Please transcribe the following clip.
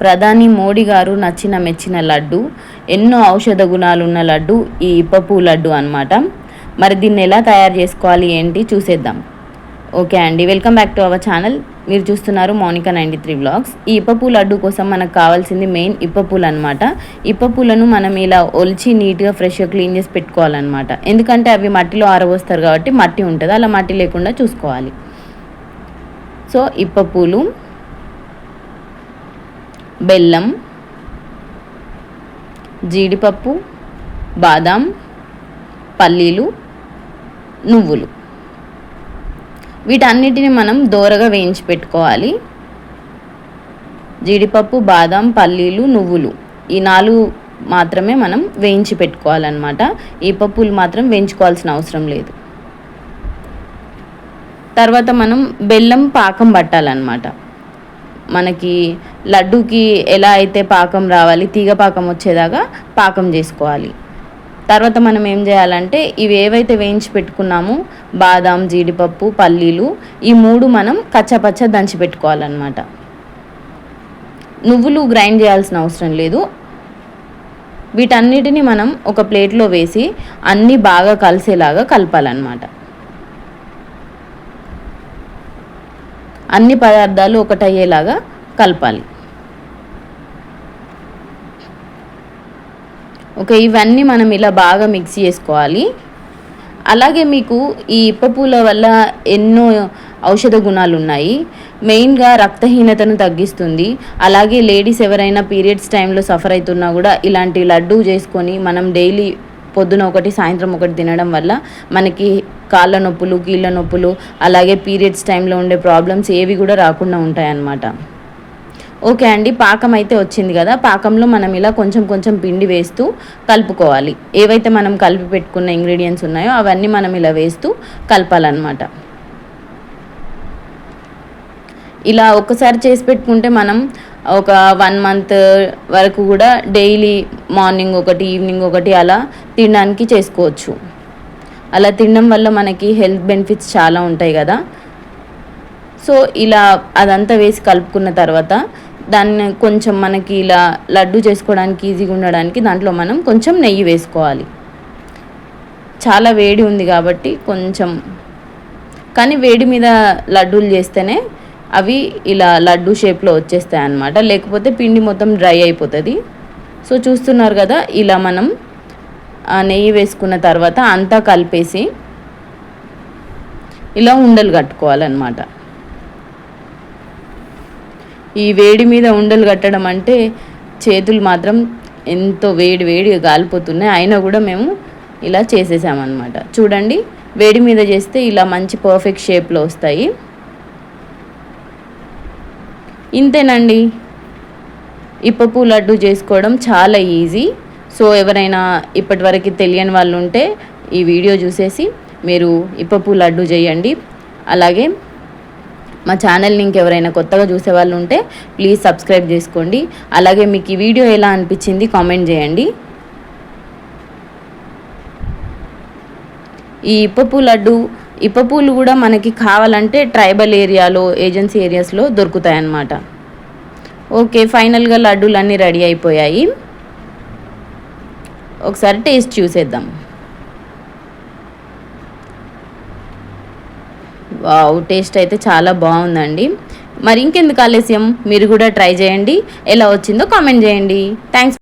ప్రధాని మోడీ గారు నచ్చిన మెచ్చిన లడ్డు ఎన్నో ఔషధ గుణాలున్న లడ్డు ఈ ఇప్పపు లడ్డు అన్నమాట. మరి దీన్ని ఎలా తయారు చేసుకోవాలి ఏంటి చూసేద్దాం. ఓకే అండి welcome back to our channel. మీరు చూస్తున్నారు మౌనిక నైంటీ త్రీ బ్లాగ్స్. ఈ ఇప్పపూ లడ్డు కోసం మనకు కావాల్సింది మెయిన్ ఇప్పపూలు అనమాట ఇప్పపూలను మనం ఇలా ఒలిచి నీట్గా ఫ్రెష్గా క్లీన్ చేసి పెట్టుకోవాలన్నమాట. ఎందుకంటే అవి మట్టిలో ఆరబోస్తారు కాబట్టి మట్టి ఉంటుంది అలా మట్టి లేకుండా చూసుకోవాలి. సో ఇప్పపూలు బెల్లం జీడిపప్పు బాదాం పల్లీలు నువ్వులు. వీటన్నిటిని మనం దోరగా వేయించి పెట్టుకోవాలి. జీడిపప్పు బాదం పల్లీలు నువ్వులు ఈ నాలుగు మాత్రమే మనం వేయించి పెట్టుకోవాలన్నమాట. ఈ పప్పులు మాత్రం వేయించుకోవాల్సిన అవసరం లేదు. తర్వాత మనం బెల్లం పాకం పట్టాలన్నమాట. మనకి లడ్డూకి ఎలా అయితే పాకం రావాలి తీగ పాకం వచ్చేదాకా పాకం చేసుకోవాలి. తర్వాత మనం ఏం చేయాలంటే ఇవి ఏవైతే వేయించి పెట్టుకున్నామో బాదాం జీడిపప్పు పల్లీలు ఈ మూడు మనం కచ్చపచ్చ దంచి పెట్టుకోవాలన్నమాట. నువ్వులు గ్రైండ్ చేయాల్సిన అవసరం లేదు. వీటన్నిటిని మనం ఒక ప్లేట్లో వేసి అన్నీ బాగా కలిసేలాగా కలపాలన్నమాట. అన్ని పదార్థాలు ఒకటయ్యేలాగా కలపాలి. ఓకే ఇవన్నీ మనం ఇలా బాగా మిక్స్ చేసుకోవాలి. అలాగే మీకు ఈ ఇప్పపూల వల్ల ఎన్నో ఔషధ గుణాలు ఉన్నాయి మెయిన్గా రక్తహీనతను తగ్గిస్తుంది. అలాగే లేడీస్ ఎవరైనా పీరియడ్స్ టైంలో సఫర్ అవుతున్నా కూడా ఇలాంటి లడ్డు చేసుకొని మనం డైలీ పొద్దున ఒకటి సాయంత్రం ఒకటి తినడం వల్ల మనకి కాళ్ళ నొప్పులు కీళ్ళ నొప్పులు అలాగే పీరియడ్స్ టైంలో ఉండే ప్రాబ్లమ్స్ ఏవి కూడా రాకుండా ఉంటాయన్నమాట. ఓకే అండి పాకం అయితే వచ్చింది కదా పాకంలో మనం ఇలా కొంచెం కొంచెం పిండి వేస్తూ కలుపుకోవాలి. ఏవైతే మనం కలిపి పెట్టుకున్న ఇంగ్రీడియంట్స్ ఉన్నాయో అవన్నీ మనం ఇలా వేస్తూ కలపాలన్నమాట. ఇలా ఒక్కసారి చేసి పెట్టుకుంటే మనం ఒక వన్ మంత్ వరకు కూడా డైలీ మార్నింగ్ ఒకటి ఈవినింగ్ ఒకటి అలా తినడానికి చేసుకోవచ్చు. అలా తినడం వల్ల మనకి హెల్త్ బెనిఫిట్స్ చాలా ఉంటాయి కదా. సో ఇలా అదంతా వేసి కలుపుకున్న తర్వాత దాన్ని కొంచెం మనకి ఇలా లడ్డు చేసుకోవడానికి ఈజీగా ఉండడానికి దాంట్లో మనం కొంచెం నెయ్యి వేసుకోవాలి. చాలా వేడి ఉంది కాబట్టి కొంచెం. కానీ వేడి మీద లడ్డూలు చేస్తేనే అవి ఇలా లడ్డు షేప్లో వచ్చేస్తాయి అన్నమాట లేకపోతే పిండి మొత్తం డ్రై అయిపోతుంది. సో చూస్తున్నారు కదా ఇలా మనం ఆ నెయ్యి వేసుకున్న తర్వాత అంతా కలిపేసి ఇలా ఉండలు కట్టుకోవాలన్నమాట. ఈ వేడి మీద ఉండలు కట్టడం అంటే చేతులు మాత్రం ఎంతో వేడి వేడిగా కాలిపోతున్నాయి అయినా కూడా మేము ఇలా చేసేసామన్నమాట. చూడండి వేడి మీద చేస్తే ఇలా మంచి పర్ఫెక్ట్ షేప్లో వస్తాయి. ఇంతేనండి. ఇప్పపు లడ్డు చేసుకోవడం చాలా ఈజీ. సో ఎవరైనా ఇప్పటివరకు తెలియని వాళ్ళు ఉంటే ఈ వీడియో చూసేసి మీరు ఇప్పపు లడ్డు చేయండి. అలాగే మా ఛానల్ని ఇంకెవరైనా కొత్తగా చూసే వాళ్ళు ఉంటే ప్లీజ్ సబ్స్క్రైబ్ చేసుకోండి. అలాగే మీకు ఈ వీడియో ఎలా అనిపించింది కామెంట్ చేయండి. ఈ ఇప్పపు లడ్డు ఇప్పపూలు కూడా మనకి కావాలంటే ట్రైబల్ ఏరియాలో ఏజెన్సీ ఏరియాస్లో దొరుకుతాయి అన్నమాట ఓకే ఫైనల్గా లడ్డూలు అన్నీ రెడీ అయిపోయాయి. ఒకసారి టేస్ట్ చూసేద్దాం. వావ్ టేస్ట్ అయితే చాలా బాగుందండి. మరి ఇంకెందుకు ఆలస్యం? మీరు కూడా ట్రై చేయండి. ఎలా వచ్చిందో కామెంట్ చేయండి. థ్యాంక్స్